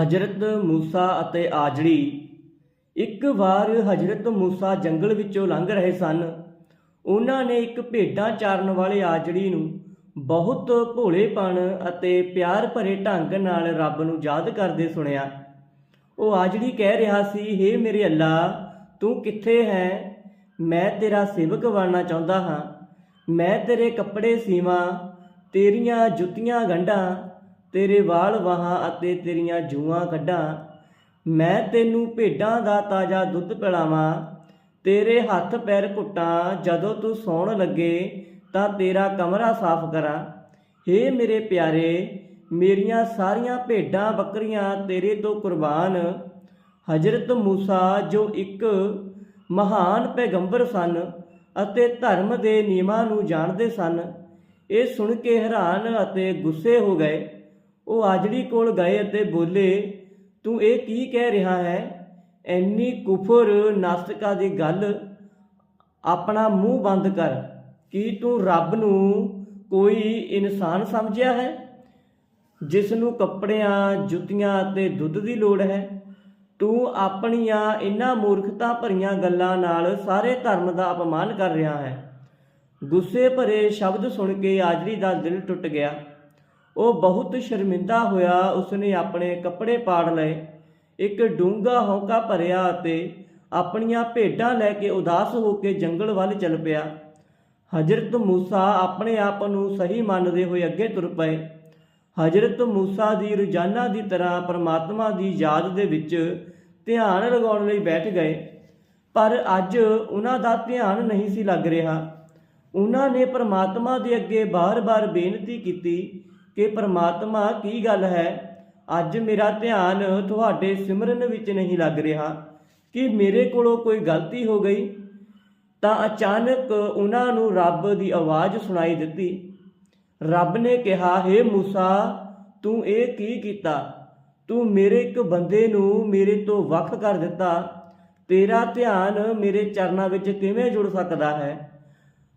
ਹਜ਼ਰਤ ਮੂਸਾ ਅਤੇ ਆਜੜੀ ਇੱਕ ਵਾਰ ਹਜ਼ਰਤ ਮੂਸਾ ਜੰਗਲ ਵਿੱਚੋਂ ਲੰਘ ਰਹੇ ਸਨ। ਉਹਨਾਂ ਨੇ ਇੱਕ ਭੇਡਾਂ ਚਾਰਨ ਵਾਲੇ ਆਜੜੀ ਨੂੰ ਬਹੁਤ ਭੋਲੇਪਣ ਅਤੇ ਪਿਆਰ ਭਰੇ ਢੰਗ ਨਾਲ ਰੱਬ ਨੂੰ ਯਾਦ ਕਰਦੇ ਸੁਣਿਆ। ਉਹ ਆਜੜੀ ਕਹਿ ਰਿਹਾ ਸੀ, ਹੇ ਮੇਰੇ ਅੱਲਾ, ਤੂੰ ਕਿੱਥੇ ਹੈ? ਮੈਂ ਤੇਰਾ ਸੇਵਕ ਬਣਨਾ ਚਾਹੁੰਦਾ ਹਾਂ। ਮੈਂ ਤੇਰੇ ਕੱਪੜੇ ਸੀਵਾਂ, ਤੇਰੀਆਂ ਜੁੱਤੀਆਂ ਗੰਢਾਂ ਤੇਰੇ ਵਾਲ ਵਾਹਾਂ ਅਤੇ ਤੇਰੀਆਂ ਜੂਆਂ ਕੱਢਾਂ। ਮੈਂ ਤੈਨੂੰ ਭੇਡਾਂ ਦਾ ਤਾਜ਼ਾ ਦੁੱਧ ਪਿਲਾਵਾਂ। ਤੇਰੇ ਹੱਥ ਪੈਰ ਘੁੱਟਾਂ। ਜਦੋਂ ਤੂੰ ਸੌਣ ਲੱਗੇ ਤਾਂ ਤੇਰਾ ਕਮਰਾ ਸਾਫ਼ ਕਰਾਂ। ਹੇ ਮੇਰੇ ਪਿਆਰੇ, ਮੇਰੀਆਂ ਸਾਰੀਆਂ ਭੇਡਾਂ ਬੱਕਰੀਆਂ ਤੇਰੇ ਤੋਂ ਕੁਰਬਾਨ। ਹਜ਼ਰਤ ਮੂਸਾ ਜੋ ਇੱਕ ਮਹਾਨ ਪੈਗੰਬਰ ਸਨ ਅਤੇ ਧਰਮ ਦੇ ਨਿਯਮਾਂ ਨੂੰ ਜਾਣਦੇ ਸਨ, ਇਹ ਸੁਣ ਕੇ ਹੈਰਾਨ ਅਤੇ ਗੁੱਸੇ ਹੋ ਗਏ। ਉਹ ਆਜੜੀ ਕੋਲ ਗਏ ਅਤੇ ਬੋਲੇ, ਤੂੰ ਇਹ ਕੀ ਕਹਿ ਰਿਹਾ ਹੈ? ਐਨੀ ਕੁਫਰ ਨਾਸਤਿਕਾ ਦੀ ਗੱਲ ਆਪਣਾ ਮੂੰਹ ਬੰਦ ਕਰ। ਕੀ ਤੂੰ ਰੱਬ ਨੂੰ ਕੋਈ ਇਨਸਾਨ ਸਮਝਿਆ ਹੈ? ਜਿਸ ਨੂੰ ਕੱਪੜਿਆਂ, ਜੁੱਤੀਆਂ ਅਤੇ ਦੁੱਧ ਦੀ ਲੋੜ ਹੈ। ਤੂੰ ਆਪਣੀਆਂ ਇਨ੍ਹਾਂ ਮੂਰਖਤਾ ਭਰੀਆਂ ਗੱਲਾਂ ਨਾਲ ਸਾਰੇ ਧਰਮ ਦਾ ਅਪਮਾਨ ਕਰ ਰਿਹਾ ਹੈ। ਗੁੱਸੇ ਭਰੇ ਸ਼ਬਦ ਸੁਣ ਕੇ ਆਜੜੀ ਦਾ ਦਿਲ ਟੁੱਟ ਗਿਆ। ਉਹ ਬਹੁਤ ਸ਼ਰਮਿੰਦਾ ਹੋਇਆ, ਉਸਨੇ ਆਪਣੇ ਕੱਪੜੇ ਪਾੜ ਲਏ। ਇੱਕ ਡੂੰਘਾ ਹੌਂਕਾ ਭਰਿਆ ਅਤੇ ਆਪਣੀਆਂ ਭੇਡਾਂ ਲੈ ਕੇ ਉਦਾਸ ਹੋ ਕੇ ਜੰਗਲ ਵੱਲ ਚੱਲ ਪਿਆ। ਹਜ਼ਰਤ ਮੂਸਾ ਆਪਣੇ ਆਪ ਨੂੰ ਸਹੀ ਮੰਨਦੇ ਹੋਏ ਅੱਗੇ ਤੁਰ ਪਏ। ਹਜ਼ਰਤ ਮੂਸਾ ਦੀ ਰੋਜ਼ਾਨਾ ਦੀ ਤਰ੍ਹਾਂ ਪਰਮਾਤਮਾ ਦੀ ਯਾਦ ਦੇ ਵਿੱਚ ਧਿਆਨ ਲਗਾਉਣ ਲਈ ਬੈਠ ਗਏ। ਪਰ ਅੱਜ ਉਹਨਾਂ ਦਾ ਧਿਆਨ ਨਹੀਂ ਸੀ ਲੱਗ ਰਿਹਾ। ਉਹਨਾਂ ਨੇ ਪਰਮਾਤਮਾ ਦੇ ਅੱਗੇ ਬਾਰ-ਬਾਰ ਬੇਨਤੀ ਕੀਤੀ ਕਿ ਪਰਮਾਤਮਾ ਕੀ ਗੱਲ ਹੈ? ਅੱਜ ਮੇਰਾ ਧਿਆਨ ਤੁਹਾਡੇ ਸਿਮਰਨ ਵਿੱਚ ਨਹੀਂ ਲੱਗ ਰਿਹਾ। ਕਿ ਮੇਰੇ ਕੋਲੋਂ ਕੋਈ ਗਲਤੀ ਹੋ ਗਈ? ਤਾਂ ਅਚਾਨਕ ਉਹਨਾਂ ਨੂੰ ਰੱਬ ਦੀ ਆਵਾਜ਼ ਸੁਣਾਈ ਦਿੱਤੀ। ਰੱਬ ਨੇ ਕਿਹਾ हे ਮੂਸਾ, ਤੂੰ ਇਹ ਕੀ ਕੀਤਾ? ਤੂੰ ਮੇਰੇ ਇੱਕ ਬੰਦੇ ਨੂੰ ਮੇਰੇ ਤੋਂ ਵੱਖ ਕਰ ਦਿੱਤਾ। ਤੇਰਾ ਧਿਆਨ ਮੇਰੇ ਚਰਨਾਂ ਵਿੱਚ ਕਿਵੇਂ ਜੁੜ ਸਕਦਾ ਹੈ?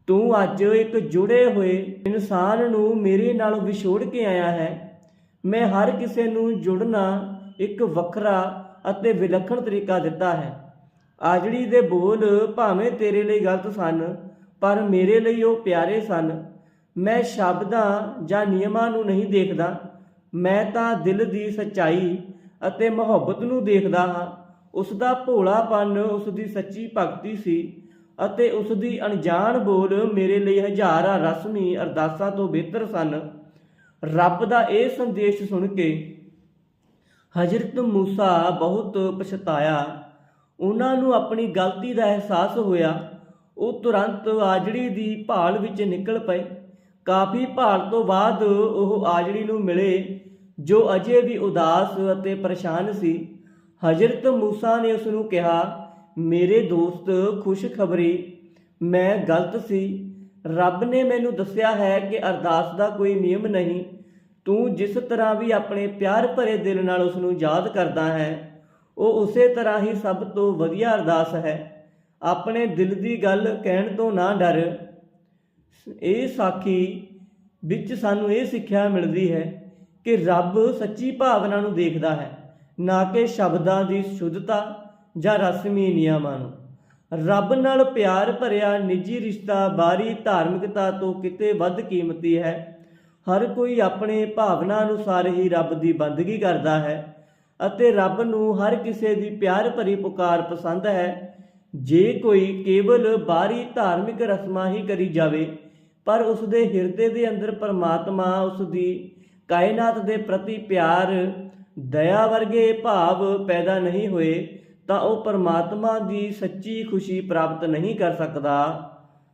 ਤੂੰ ਅੱਜ ਇੱਕ ਜੁੜੇ ਹੋਏ ਇਨਸਾਨ ਨੂੰ ਮੇਰੇ ਨਾਲ ਵਿਛੋੜ ਕੇ ਆਇਆ ਹੈ। ਮੈਂ ਹਰ ਕਿਸੇ ਨੂੰ ਜੁੜਨਾ ਇੱਕ ਵੱਖਰਾ ਅਤੇ ਵਿਲੱਖਣ ਤਰੀਕਾ ਦਿੱਤਾ ਹੈ। ਆਜੜੀ ਦੇ ਬੋਲ ਭਾਵੇਂ ਤੇਰੇ ਲਈ ਗਲਤ ਸਨ, ਪਰ ਮੇਰੇ ਲਈ ਉਹ ਪਿਆਰੇ ਸਨ। ਮੈਂ ਸ਼ਬਦਾਂ ਜਾਂ ਨਿਯਮਾਂ ਨੂੰ ਨਹੀਂ ਦੇਖਦਾ। ਮੈਂ ਤਾਂ ਦਿਲ ਦੀ ਸੱਚਾਈ ਅਤੇ ਮੁਹੱਬਤ ਨੂੰ ਦੇਖਦਾ ਹਾਂ। ਉਸ ਦਾ ਭੋਲਾਪਨ ਉਸ ਦੀ ਸੱਚੀ ਭਗਤੀ ਸੀ। ਅਤੇ ਉਸ ਦੀ ਅਣਜਾਣ ਬੋਲ ਮੇਰੇ ਲਈ ਹਜ਼ਾਰਾਂ ਰਸਮੀ ਅਰਦਾਸਾਂ ਤੋਂ ਬਿਹਤਰ ਸਨ। ਰੱਬ ਦਾ ਇਹ ਸੰਦੇਸ਼ ਸੁਣ ਕੇ ਹਜ਼ਰਤ ਮੂਸਾ ਬਹੁਤ ਪਛਤਾਇਆ। ਉਹਨਾਂ ਨੂੰ ਆਪਣੀ ਗਲਤੀ ਦਾ ਅਹਿਸਾਸ ਹੋਇਆ। ਉਹ ਤੁਰੰਤ ਆਜੜੀ ਦੀ ਭਾਲ ਵਿੱਚ ਨਿਕਲ ਪਏ। ਕਾਫੀ ਭਾਲ ਤੋਂ ਬਾਅਦ ਉਹ ਆਜੜੀ ਨੂੰ ਮਿਲੇ, ਜੋ ਅਜੇ ਵੀ ਉਦਾਸ ਅਤੇ ਪਰੇਸ਼ਾਨ ਸੀ। ਹਜ਼ਰਤ ਮੂਸਾ ਨੇ ਉਸ ਨੂੰ ਕਿਹਾ ਮੇਰੇ ਦੋਸਤ ਖੁਸ਼ਖਬਰੀ। ਮੈਂ ਗਲਤ ਸੀ। ਰੱਬ ਨੇ ਮੈਨੂੰ ਦੱਸਿਆ ਹੈ ਕਿ ਅਰਦਾਸ ਦਾ ਕੋਈ ਨਿਯਮ ਨਹੀਂ। ਤੂੰ ਜਿਸ ਤਰ੍ਹਾਂ ਵੀ ਆਪਣੇ ਪਿਆਰ ਭਰੇ ਦਿਲ ਨਾਲ ਉਸ ਨੂੰ ਯਾਦ ਕਰਦਾ ਹੈ, ਉਹ ਉਸੇ ਤਰ੍ਹਾਂ ਹੀ ਸਭ ਤੋਂ ਵਧੀਆ ਅਰਦਾਸ ਹੈ। ਆਪਣੇ ਦਿਲ ਦੀ ਗੱਲ ਕਹਿਣ ਤੋਂ ਨਾ ਡਰ। ਇਹ ਸਾਖੀ ਵਿੱਚ ਸਾਨੂੰ ਇਹ ਸਿੱਖਿਆ ਮਿਲਦੀ ਹੈ ਕਿ ਰੱਬ ਸੱਚੀ ਭਾਵਨਾ ਨੂੰ ਦੇਖਦਾ ਹੈ, ਨਾ ਕਿ ਸ਼ਬਦਾਂ ਦੀ ਸ਼ੁੱਧਤਾ ਜਾਂ ਰਸਮੀ ਨਿਯਮਾਂ ਨੂੰ। ਰੱਬ ਨਾਲ ਪਿਆਰ ਭਰਿਆ ਨਿੱਜੀ ਰਿਸ਼ਤਾ ਬਾਹਰੀ ਧਾਰਮਿਕਤਾ ਤੋਂ ਕਿਤੇ ਵੱਧ ਕੀਮਤੀ ਹੈ। ਹਰ ਕੋਈ ਆਪਣੇ ਭਾਵਨਾ ਅਨੁਸਾਰ ਹੀ ਰੱਬ ਦੀ ਬੰਦਗੀ ਕਰਦਾ ਹੈ ਅਤੇ ਰੱਬ ਨੂੰ ਹਰ ਕਿਸੇ ਦੀ ਪਿਆਰ ਭਰੀ ਪੁਕਾਰ ਪਸੰਦ ਹੈ। ਜੇ ਕੋਈ ਕੇਵਲ ਬਾਹਰੀ ਧਾਰਮਿਕ ਰਸਮਾਂ ਹੀ ਕਰੀ ਜਾਵੇ, ਪਰ ਉਸ ਦੇ ਹਿਰਦੇ ਦੇ ਅੰਦਰ ਪਰਮਾਤਮਾ ਉਸ ਦੀ ਕਾਇਨਾਤ ਦੇ ਪ੍ਰਤੀ ਪਿਆਰ, ਦਇਆ ਵਰਗੇ ਭਾਵ ਪੈਦਾ ਨਹੀਂ ਹੋਏ ਤਾਂ ਉਹ ਪਰਮਾਤਮਾ ਦੀ ਸੱਚੀ ਖੁਸ਼ੀ ਪ੍ਰਾਪਤ ਨਹੀਂ ਕਰ ਸਕਦਾ।